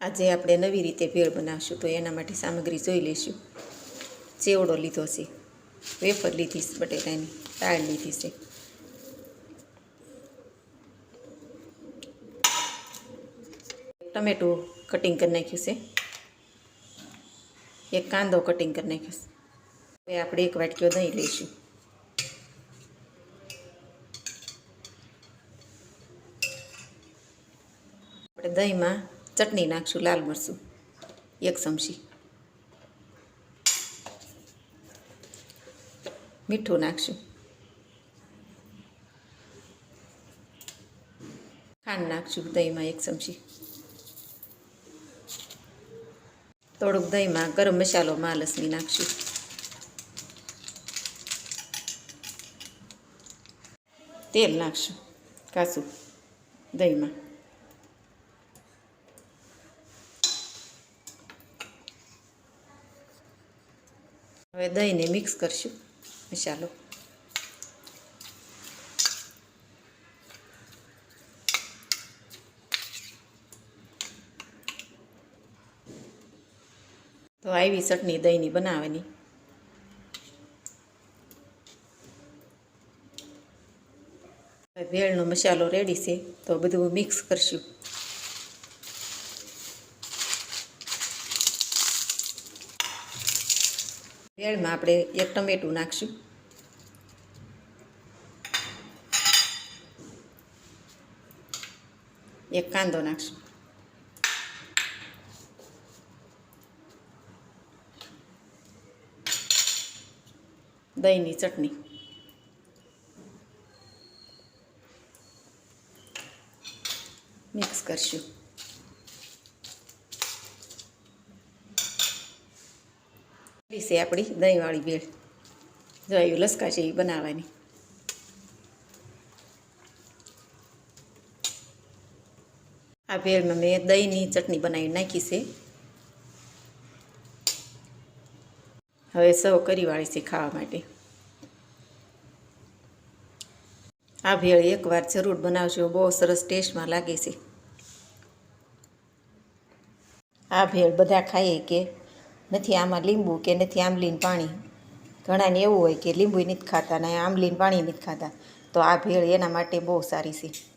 આજે આપણે નવી રીતે ભેળ બનાવશું તો એના માટે સામગ્રી જોઈ લઈશું. ચેવડો લીધો છે. વેફર લીધી છે બટેટાની, દાળ લીધી છે. ટમેટું કટિંગ કરી નાખ્યું છે. એક કાંદો કટિંગ કરી નાખ્યો છે. હવે આપણે એક વાટકીઓ દહીં લઈશું. આપણે દહીંમાં ચટણી નાખશું, લાલ મરચું. એક ચમચી. મીઠું નાખશું. ખાંડ નાખશું દહીંમાં એક ચમચી. થોડુંક દહીંમાં ગરમ મસાલો માલસની નાખશું. તેલ નાખશું કાચું દહીંમાં. હવે દહીંને મિક્સ કરશું. મસાલો. તો આવી ચટણી દહીંની બનાવવાની. ભેળનો મસાલો રેડી છે, તો બધું મિક્સ કરશું. ભેળમાં આપણે એક ટમેટું નાખશું. એક કાંદો નાખશું. દહીંની ચટણી. મિક્સ કરશું. છે આપણી દહીંવાળી ભેળ. જો લસકા છે એ બનાવવાની. આ ભેળમાં મેં દહીંની ચટણી બનાવી નાખી છે. હવે સૌ કરી વાળી છે ખાવા માટે. આ ભેળ એકવાર જરૂર બનાવજો, બહુ સરસ ટેસ્ટમાં લાગે છે. આ ભેળ બધા ખાઈએ કે નથી આમાં લીંબુ કે નથી આંબલીનું પાણી. ઘણાને એવું હોય કે લીંબુ નથી ખાતા ને આંબલીનું પાણી નથી ખાતા. તો આ ભેળ એના માટે બહુ સારી છે.